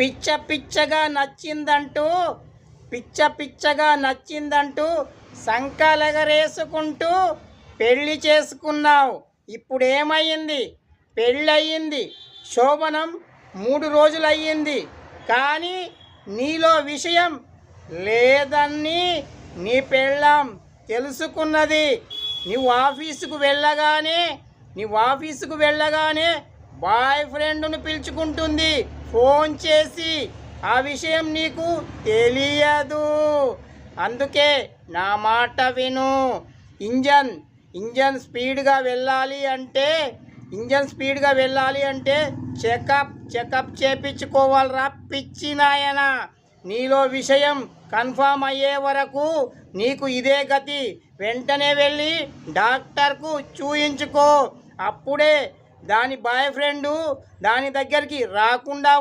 పిచ్చ పిచ్చగా నచ్చిందంటూ పిచ్చ పిచ్చగా నచ్చిందంటూ సంకలగరేసుకుంటూ పెళ్ళి చేసుకున్నావు. ఇప్పుడు ఏమైంది పెళ్ళయింది. శోభనం మూడు రోజులయ్యింది. కానీ నీలో విషయం లేదని నీ పెళ్ళాం తెలుసుకున్నది. నువ్వు ఆఫీసుకు వెళ్ళగానే నువ్వు ఆఫీసుకు వెళ్ళగానే బాయ్ ఫ్రెండ్ను పిలుచుకుంటుంది. ఫోన్ చేసి ఆ విషయం నీకు తెలియదు. అందుకే నా మాట విను. ఇంజన్ ఇంజన్ స్పీడ్గా వెళ్ళాలి అంటే ఇంజన్ స్పీడ్గా వెళ్ళాలి అంటే చెకప్ చెకప్ చేపించుకోవాలరా పిచ్చి నాయన. నీలో విషయం కన్ఫామ్ అయ్యే వరకు నీకు ఇదే గతి. వెంటనే వెళ్ళి డాక్టర్కు చూయించుకో. అప్పుడే దాని బాయ్ ఫ్రెండు దాని దగ్గరికి రాకుండా